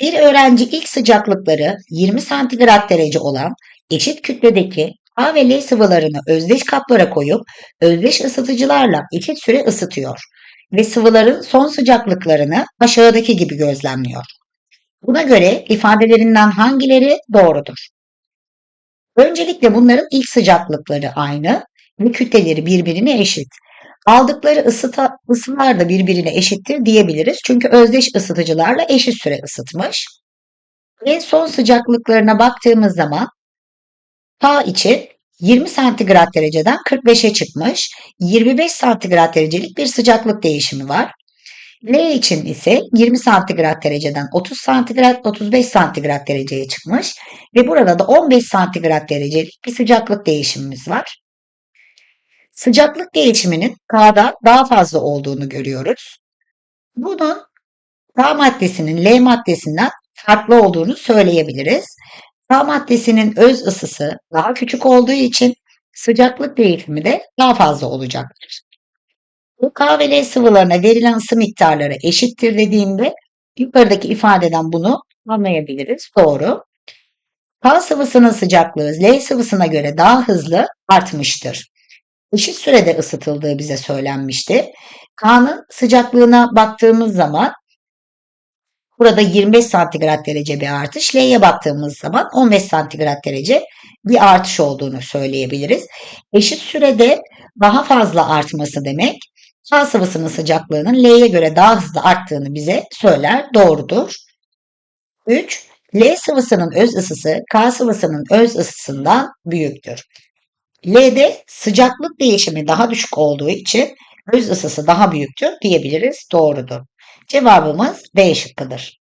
Bir öğrenci ilk sıcaklıkları 20 santigrat derece olan eşit kütledeki A ve L sıvılarını özdeş kaplara koyup özdeş ısıtıcılarla eşit süre ısıtıyor ve sıvıların son sıcaklıklarını aşağıdaki gibi gözlemliyor. Buna göre ifadelerinden hangileri doğrudur? Öncelikle bunların ilk sıcaklıkları aynı ve kütleleri birbirine eşit. Aldıkları ısıta, ısılar da birbirine eşittir diyebiliriz. Çünkü özdeş ısıtıcılarla eşit süre ısıtmış. Ve son sıcaklıklarına baktığımız zaman K için 20 santigrat dereceden 45'e çıkmış. 25 santigrat derecelik bir sıcaklık değişimi var. L için ise 20 santigrat dereceden 30 santigrat 35 santigrat dereceye çıkmış ve burada da 15 santigrat derecelik bir sıcaklık değişimimiz var. Sıcaklık değişiminin K'da daha fazla olduğunu görüyoruz. Bunun K maddesinin L maddesinden farklı olduğunu söyleyebiliriz. K maddesinin öz ısısı daha küçük olduğu için sıcaklık değişimi de daha fazla olacaktır. Bu K ve L sıvılarına verilen ısı miktarları eşittir dediğimde yukarıdaki ifadeden bunu anlayabiliriz. Doğru. K sıvısının sıcaklığı L sıvısına göre daha hızlı artmıştır. Eşit sürede ısıtıldığı bize söylenmişti. K'nın sıcaklığına baktığımız zaman burada 25 santigrat derece bir artış. L'ye baktığımız zaman 15 santigrat derece bir artış olduğunu söyleyebiliriz. Eşit sürede daha fazla artması demek K sıvısının sıcaklığının L'ye göre daha hızlı arttığını bize söyler. Doğrudur. 3. L sıvısının öz ısısı K sıvısının öz ısısından büyüktür. L'de sıcaklık değişimi daha düşük olduğu için öz ısısı daha büyüktür diyebiliriz. Doğrudur. Cevabımız B şıkkıdır.